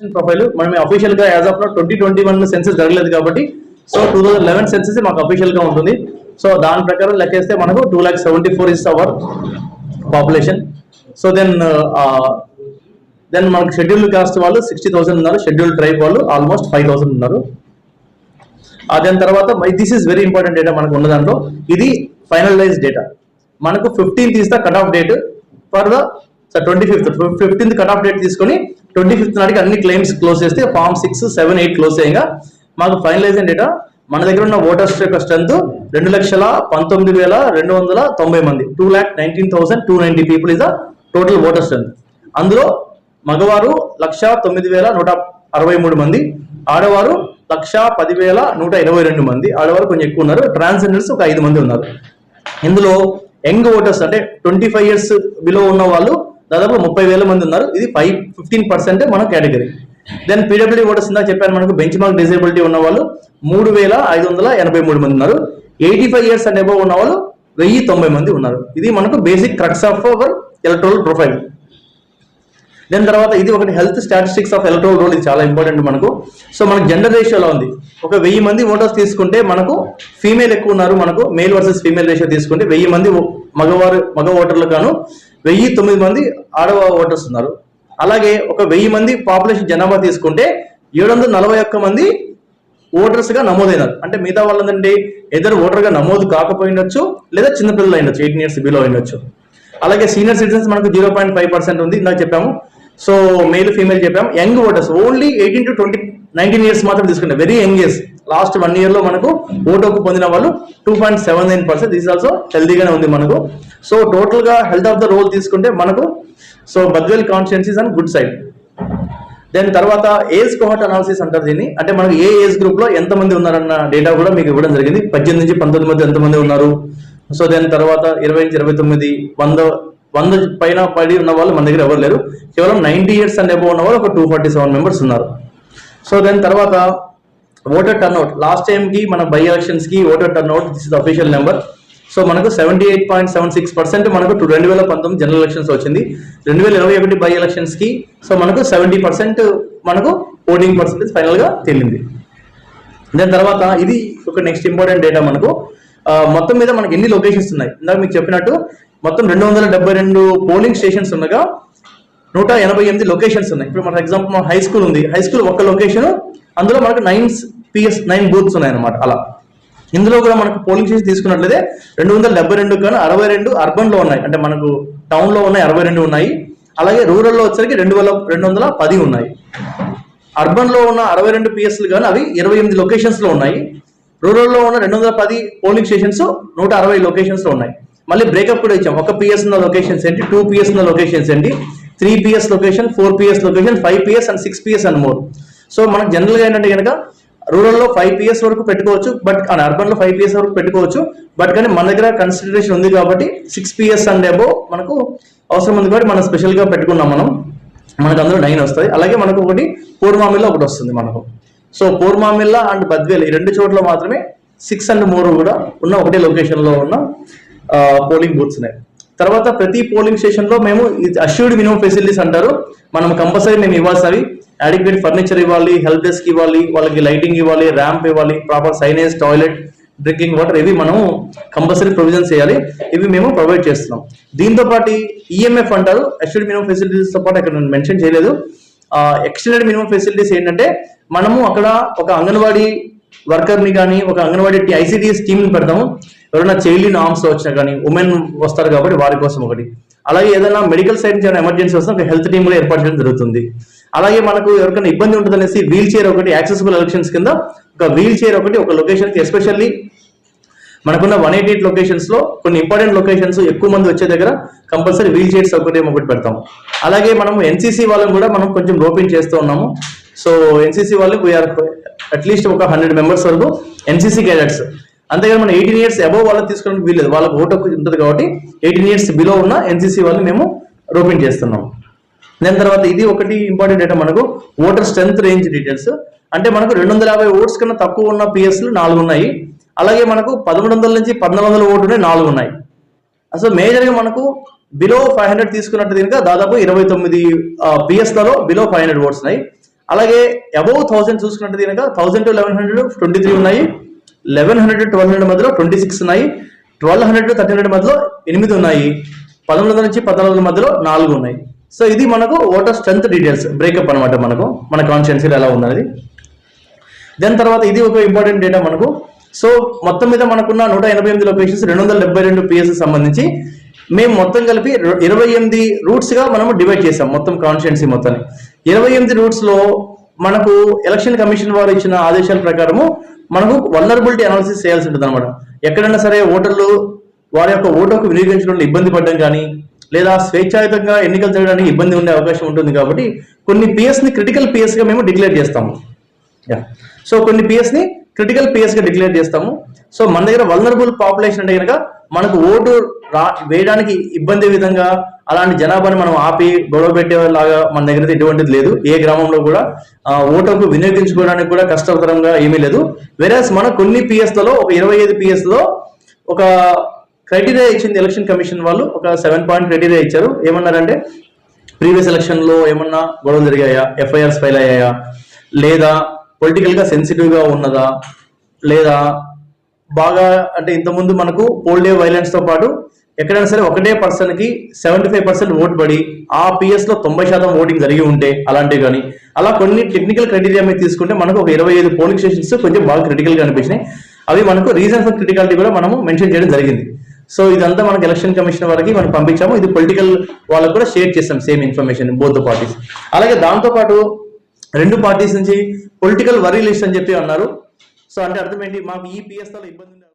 Profile మనం అఫీషియల్గా as of twenty twenty one census జరగలేదు కాబట్టి so two thousand eleven census మాకు అఫీషియల్గా ఉంటుంది. సో దాని ప్రకారం లెక్కేస్తే మనకు two lakh seventy four is our population so then then మనకు షెడ్యూల్ కాస్ట్ వాళ్ళు సిక్స్టీ థౌసండ్ ఉన్నారు షెడ్యూల్ ట్రైబ్ వాళ్ళు ఆల్మోస్ట్ ఫైవ్ థౌసండ్ ఉన్నారు. దాని తర్వాత this is very important data మనకు ఉన్న దాంట్లో. ఇది ఫైనలైజ్ డేటా మనకు fifteenth is the cut off date for the twenty fifth fifteenth cut off date తీసుకొని ట్వంటీ ఫిఫ్త్ నాటికి అన్ని క్లెయిమ్స్ క్లోజ్ చేస్తే form six seven eight close చేయగా. మాకు ఫైనలైజ్ డేటా మన దగ్గర ఉన్న ఓటర్స్ యొక్క స్ట్రెంత్ రెండు లక్షల పంతొమ్మిది వేల రెండు వందల తొంభై మంది. Two lakh nineteen thousand two ninety people is the total voter strength అందులో మగవారు లక్ష తొమ్మిది వేల నూట అరవై మూడు మంది ఆడవారు లక్ష పదివేల నూట ఇరవై రెండు మంది ఆడవారు కొంచెం ఎక్కువ ఉన్నారు. ట్రాన్స్జెండర్స్ ఒక ఐదు మంది ఉన్నారు. ఇందులో యంగ్ ఓటర్స్ అంటే ట్వంటీ ఫైవ్ ఇయర్స్ బిలో ఉన్న వాళ్ళు దాదాపు ముప్పై వేల మంది ఉన్నారు. ఇది ఫైవ్ ఫిఫ్టీన్ పర్సెంటే మన కేటగిరీ. దెన్ పీడబ్ల్యూడీ ఓటర్స్ ఇందాక చెప్పాను మనకు బెంచ్ మార్క్ డిజేబిలిటీ ఉన్న వాళ్ళు మూడు వేల ఐదు వందల ఎనభై మూడు మంది ఉన్నారు. Eighty five years and above ఉన్న వాళ్ళు వెయ్యి తొంభై మంది ఉన్నారు. ఇది మనకు basic crux of our electoral profile దాని తర్వాత ఇది ఒకటి health statistics of electoral roll ఇది చాలా ఇంపార్టెంట్ మనకు. సో మనకు జెండర్ రేషియోలో ఉంది? ఒక వెయ్యి మంది ఓటర్స్ తీసుకుంటే మనకు ఫీమేల్ ఎక్కువ ఉన్నారు మనకు మేల్ వర్సెస్ ఫీమేల్ రేషియో తీసుకుంటే వెయ్యి మంది మగవారు మగ ఓటర్లు గాను వెయ్యి తొమ్మిది మంది ఆడవ ఓటర్స్ ఉన్నారు. అలాగే ఒక వెయ్యి మంది పాపులేషన్ జనాభా తీసుకుంటే ఏడు వందల నలభై ఒక్క మంది ఓటర్స్గా నమోదైనారు. అంటే మిగతా వాళ్ళంటే ఎదురు ఓటర్గా నమోదు కాకపోయిండొచ్చు లేదా చిన్నపిల్లలు అయినచ్చు ఎయిటీన్ ఇయర్స్ బిలో అయినొచ్చు అలాగే సీనియర్ సిటిజన్స్ మనకు జీరో పాయింట్ ఫైవ్ పర్సెంట్ ఉంది ఇందాక చెప్పాము. సో మేల్ ఫీమేల్ చెప్పాము. Young voters only eighteen to twenty nineteen years మాత్రం తీసుకుంటే. Very young years last one ఇయర్లో మనకు ఓటోకు పొందిన వాళ్ళు two point seven nine percent this also హెల్దీగానే ఉంది మనకు. సో టోటల్గా హెల్త్ ఆఫ్ ద రోల్ తీసుకుంటే మనకు so Badvel constituencies and good side then తర్వాత ఏజ్ కోహట్ అనాలిసిస్ అంటారు దీన్ని. అంటే మనకు ఏ ఏజ్ గ్రూప్లో ఎంత మంది ఉన్నారన్న డేటా కూడా మీకు ఇవ్వడం జరిగింది. పద్దెనిమిది నుంచి పంతొమ్మిది మధ్య ఎంతమంది ఉన్నారు? సో దాని తర్వాత ఇరవై నుంచి ఇరవై తొమ్మిది వంద వంద పైన పడి ఉన్న వాళ్ళు మన దగ్గర ఎవరు లేరు? కేవలం నైన్టీ ఇయర్స్ అండ్ అబౌవ్ ఉన్న వాళ్ళు ఒక టూ ఫార్టీ సెవెన్ మెంబర్స్ ఉన్నారు. సో దాని తర్వాత ఓటర్ టర్న్అవుట్ లాస్ట్ టైంకి మన బై ఎలక్షన్స్కి voter turnout this is official number so మనకు seventy eight point seven six percent మనకు రెండు వేల పంతొమ్మిది జనరల్ ఎలక్షన్స్ వచ్చింది. రెండు వేల ఇరవై ఒకటి బై ఎలక్షన్స్కి సో మనకు సెవెంటీ పర్సెంట్ మనకు ఓటింగ్ పర్సెంటేజ్ ఫైనల్గా తేలింది. దాని తర్వాత ఇది ఒక నెక్స్ట్ ఇంపార్టెంట్ డేటా మనకు. మొత్తం మీద మనకి ఎన్ని లొకేషన్స్ ఉన్నాయి? ఇందాక మీకు చెప్పినట్టు మొత్తం రెండు వందల డెబ్బై రెండు పోలింగ్ స్టేషన్స్ ఉండగా నూట ఎనభై ఎనిమిది లొకేషన్స్ ఉన్నాయి. ఇప్పుడు మన ఎగ్జాంపుల్ మన హై స్కూల్ ఉంది. హై స్కూల్ ఒక లొకేషన్ అందులో మనకు నైన్ పిఎస్ నైన్ బూత్స్ ఉన్నాయి అనమాట అలా. ఇందులో కూడా మనకు పోలింగ్ స్టేషన్ తీసుకున్నట్లయితే రెండు వందల డెబ్బై రెండు కానీ అరవై రెండు అర్బన్లో ఉన్నాయి. అంటే మనకు టౌన్లో ఉన్నాయి అరవై రెండు ఉన్నాయి. అలాగే రూరల్లో వచ్చేసరికి వచ్చరికి రెండు వేల రెండు వందల పది ఉన్నాయి. అర్బన్లో ఉన్న అరవై రెండు పిఎస్లు కానీ అవి ఇరవై ఎనిమిది లొకేషన్స్లో ఉన్నాయి. రూరల్లో ఉన్న రెండు వందల పది పోలింగ్ స్టేషన్స్ నూట అరవై లొకేషన్స్లో ఉన్నాయి. మళ్ళీ బ్రేకప్ కూడా ఇచ్చాం. ఒక పిఎస్ ఉన్న లొకేషన్స్ ఏంటి? టూ పిఎస్ ఉన్న లొకేషన్స్ ఏంటి? Three PS location four PS location five PS and six PS and more so మనకు జనరల్గా ఏంటంటే కనుక రూరల్లో ఫైవ్ పిఎస్ వరకు పెట్టుకోవచ్చు బట్ అర్బన్లో ఫైవ్ పిఎస్ వరకు పెట్టుకోవచ్చు బట్ కానీ మన దగ్గర కన్సిడరేషన్ ఉంది కాబట్టి సిక్స్ పిఎస్ అండ్ అబో మనకు అవసరం ఉంది కాబట్టి మనం స్పెషల్గా పెట్టుకున్నాం మనం. మనకు అందులో నైన్ వస్తుంది. అలాగే మనకు ఒకటి పూర్మామిల్లా ఒకటి వస్తుంది మనకు. సో పూర్మామిల్లా అండ్ బద్వేల్ ఈ రెండు చోట్ల మాత్రమే సిక్స్ అండ్ మూడు కూడా ఉన్న ఒకటే లొకేషన్లో ఉన్న పోలింగ్ బూత్స్ ఉన్నాయి. తర్వాత ప్రతి పోలింగ్ స్టేషన్లో మేము అష్యూర్డ్ మినిమం ఫెసిలిటీస్ అంటారు. మనం కంపల్సరీ మేము ఇవ్వాల్సినవి. అడిక్వేట్ ఫర్నిచర్ ఇవ్వాలి హెల్ప్ డెస్క్ ఇవ్వాలి వాళ్ళకి లైటింగ్ ఇవ్వాలి ర్యాంప్ ఇవ్వాలి proper signage toilet drinking water ఇవి మనం కంపల్సరీ ప్రొవిజన్స్ చేయాలి. ఇవి మేము ప్రొవైడ్ చేస్తున్నాం. దీంతో పాటు ఈఎంఎఫ్ అంటారు. అష్యూర్డ్ మినిమం ఫెసిలిటీస్తో పాటు ఇక్కడ మెన్షన్ చేయలేదు. ఎక్స్టెండెడ్ మినిమం ఫెసిలిటీస్ ఏంటంటే మనము అక్కడ ఒక అంగన్వాడీ వర్కర్ని కానీ ఒక అంగన్వాడీ ఐసీడీఎస్ టీమ్ని పెడతాము. ఎవరైనా చైల్డ్ ఇన్ ఆర్మ్స్ వచ్చినా కానీ ఉమెన్ వస్తారు కాబట్టి వారి కోసం ఒకటి. అలాగే ఏదైనా మెడికల్ సైడ్ నుంచి ఏమైనా ఎమర్జెన్సీ వస్తే ఒక హెల్త్ టీమ్ కూడా ఏర్పాటు చేయడం జరుగుతుంది. అలాగే మనకు ఎవరికైనా ఇబ్బంది ఉంటుంది అనేసి వీల్ చైర్ ఒకటి యాక్సెసిబుల్ ఎలక్షన్స్ కింద ఒక వీల్ చైర్ ఒకటి ఒక లొకేషన్కి ఎస్పెషల్లీ మనకున్న వన్ ఎయిటీ ఎయిట్ లొకేషన్స్లో కొన్ని ఇంపార్టెంట్ లొకేషన్స్ ఎక్కువ మంది వచ్చే దగ్గర కంపల్సరీ వీల్ చైర్ సౌకర్యం ఒకటి పెడతాం. అలాగే మనం ఎన్సీసీ వాళ్ళని కూడా మనం కొంచెం రోపింగ్ చేస్తూ ఉన్నాము. సో ఎన్సీసీ వాళ్ళు వీఆర్ అట్లీస్ట్ ఒక హండ్రెడ్ మెంబర్స్ వరకు ఎన్సీసీ క్యాడెట్స్ అంతేగాని మనం ఎయిటీన్ ఇయర్స్ అబోవ్ వాళ్ళకి తీసుకోవడానికి వీల్లేదు. వాళ్ళకి ఓటు ఉంటుంది కాబట్టి ఎయిటీన్ ఇయర్స్ బిలో ఉన్న ఎన్సీసీ వాళ్ళని మేము రోపింగ్ చేస్తున్నాం. దాని తర్వాత ఇది ఒకటి ఇంపార్టెంట్ అంటే మనకు ఓటర్ స్ట్రెంత్ రేంజ్ డీటెయిల్స్ అంటే మనకు రెండు వందల యాభై ఓట్స్ కన్నా తక్కువ ఉన్న పిఎస్లు నాలుగు ఉన్నాయి. అలాగే మనకు పదమూడు వందల నుంచి పద్నాలుగు వందల ఓటునే నాలుగు ఉన్నాయి. అసలు మేజర్గా మనకు బిలో ఫైవ్ హండ్రెడ్ తీసుకున్నట్టు దీనికి దాదాపు ఇరవై తొమ్మిది పిఎస్లలో బిలో ఫైవ్ హండ్రెడ్ ఓట్స్ ఉన్నాయి. అలాగే అబౌవ్ థౌసండ్ చూసుకున్నట్టు కనుక thousand to eleven hundred twenty three ఉన్నాయి. లెవెన్ హండ్రెడ్ ట్వెల్వ్ హండ్రెడ్ మధ్యలో ట్వంటీ సిక్స్ ఉన్నాయి ట్వెల్వ్ హండ్రెడ్ టు హండ్రెడ్ మధ్యలో ఎనిమిది ఉన్నాయి. పదమూడు వందల నుంచి పద్నాలుగు వందల మధ్యలో నాలుగు ఉన్నాయి. సో ఇది మనకు ఓటర్ స్ట్రెంత్ డీటెయిల్స్ బ్రేకప్ అనమాట మనకు మన కాన్స్టిట్యున్సీలో ఎలా ఉన్నది దాని తర్వాత ఇది ఒక ఇంపార్టెంట్ డేటా మనకు. సో మొత్తం మీద మనకున్న నూట ఎనభై ఎనిమిది లొకేషన్స్ రెండు వందల డెబ్బై రెండు పిఎస్ సంబంధించి మేము మొత్తం కలిపి ఇరవై ఎనిమిది రూట్స్గా మనం మనము డివైడ్ చేసాం మొత్తం కాన్స్టిట్యున్సీ మొత్తాన్ని. ఇరవై ఎనిమిది రూట్స్లో మనకు ఎలక్షన్ కమిషన్ వారు ఇచ్చిన ఆదేశాల ప్రకారము మనకు వల్నరబిలిటీ అనాలిసిస్ చేయాల్సి ఉంటుంది అనమాట ఎక్కడైనా సరే ఓటర్లు వారి యొక్క ఓటుకు వినియోగించడంలో ఇబ్బంది పడడం కానీ లేదా స్వేచ్ఛాయుతంగా ఎన్నికలు జరగడానికి ఇబ్బంది ఉండే అవకాశం ఉంటుంది కాబట్టి కొన్ని పిఎస్ని క్రిటికల్ పిఎస్గా మేము డిక్లేర్ చేస్తాము. యా సో కొన్ని పిఎస్ని క్రిటికల్ పిఎస్గా డిక్లేర్ చేస్తాము. సో మన దగ్గర వల్నరబుల్ పాపులేషన్ అంటే కనుక మనకు ఓటు రా వేయడానికి ఇబ్బంది విధంగా అలాంటి జనాభాని మనం ఆపి గొడవ పెట్టేలాగా మన దగ్గర ఎటువంటిది లేదు. ఏ గ్రామంలో కూడా ఓటర్కు వినియోగించుకోవడానికి కూడా కష్టతరంగా ఏమీ లేదు. వెరాస్ మన కొన్ని పిఎస్లలో ఒక ఇరవై ఐదు పిఎస్లో ఒక క్రైటీరియా ఇచ్చింది ఎలక్షన్ కమిషన్ వాళ్ళు ఒక సెవెన్ పాయింట్ క్రైటీరియా ఇచ్చారు. ఏమన్నారంటే ప్రీవియస్ ఎలక్షన్లో ఏమన్నా గొడవలు జరిగాయా? ఎఫ్ఐఆర్స్ ఫైల్ అయ్యాయా? లేదా పొలిటికల్గా సెన్సిటివ్గా ఉన్నదా? లేదా బాగా అంటే ఇంతకుముందు మనకు పోల్ డే వైలెన్స్తో పాటు ఎక్కడైనా సరే ఒకటే పర్సన్కి సెవెంటీ ఫైవ్ పర్సెంట్ ఓటు పడి ఆ పిఎస్లో తొంభై శాతం ఓటింగ్ జరిగి ఉంటే అలాంటివి కానీ అలా కొన్ని టెక్నికల్ క్రైటీరియా మీద తీసుకుంటే మనకు ఒక ఇరవై ఐదు పోలింగ్ స్టేషన్స్ కొంచెం బాగా క్రిటికల్గా అనిపించినాయి. అవి మనకు రీజన్ ఫర్ క్రిటికాలిటీ కూడా మనము మెన్షన్ చేయడం జరిగింది. సో ఇదంతా మనకు ఎలక్షన్ కమిషన్ వారికి మనం పంపించాము. ఇది పొలిటికల్ వాళ్ళకు కూడా షేర్ చేస్తాం సేమ్ ఇన్ఫర్మేషన్ బోత్ పార్టీస్ అలాగే దాంతో పాటు రెండు పార్టీస్ నుంచి పొలిటికల్ వరీ లిస్ట్ అని చెప్పి అన్నారు. సో అంటే అర్థం ఏంటి? మాకు ఈ పిఎస్ ఇబ్బంది